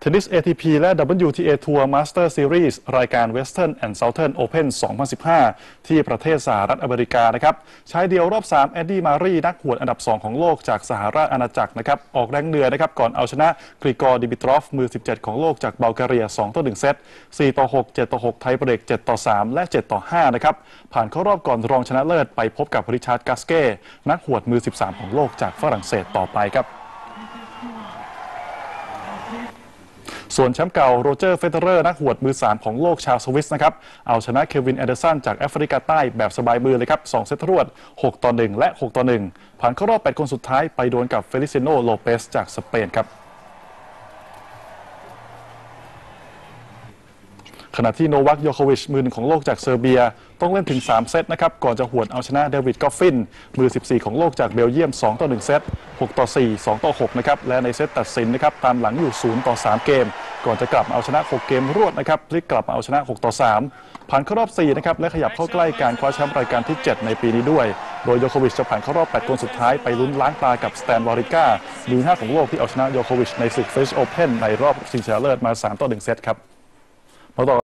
เทนนิส ATP และ WTA Tour Master Series รายการ Western and Southern Open 2015 ที่ประเทศสหรัฐอเมริกานะครับชายเดียวรอบ 3 แอดดี้มารีนักหวดอันดับ 2 ของโลกจากสหราชอาณาจักรนะครับ ออกแรงเหนือนะครับ ก่อนเอาชนะกริกอร์ดิบิทรอฟ มือ 17 ของโลกจากเบลแกเรีย 2 ต่อ 1 เซต 4 ต่อ 6 7 ต่อ 6 ไทยเบรก 7 ต่อ 3 และ 7 ต่อ 5 นะครับ ผ่านเข้ารอบก่อนรองชนะเลิศไปพบกับริชาร์ดกัสเก้ นักหวดมือ 13 ของโลกจากฝรั่งเศสต่อไปครับ ส่วนแชมป์เก่าโรเจอร์เฟเดอร์นักหวดมือสารของโลกชาวสวิสนะครับ เอาชนะเควินแอนเดอร์สันจากแอฟริกาใต้แบบสบายมือเลยครับ 2 เซตรวด 6 ต่อ 1 และ 6 ต่อ 1 ผ่านเข้ารอบ 8 คนสุดท้ายไปโดนกับเฟลิซิโนโลเปสจากสเปนครับ ขณะที่โนวัคโยโควิชมือหนึ่งของโลกจากเซอร์เบีย ต้องเล่นถึง 3 เซตนะครับ ก่อนจะหวดเอาชนะเดวิดกอฟฟิน มือ 14 ของโลกจากเบลเยียม 2 ต่อ 1 เซต 6 ต่อ 4 2 ต่อ 6 นะครับ และในเซตตัดสินนะครับ ตามหลังอยู่ 0 ต่อ 3 เกม ก่อนจะกลับเอาชนะ 6 เกมรวดนะครับพลิกกลับเอาชนะ 6 ต่อ 3 ผ่านเข้ารอบ 4 นะครับ และขยับเข้าใกล้การคว้าแชมป์รายการที่ 7 ในปีนี้ด้วย โดยโยโควิชจะผ่านเข้ารอบ 8 คนสุดท้ายไปลุ้นล้างตากับสแตนวอริก้ามือ 5 ของโลกที่เอาชนะโยโควิชในศึกเฟสโอเพนในรอบชิงชนะเลิศมา 3 ต่อ 1 เซตครับมาต่อ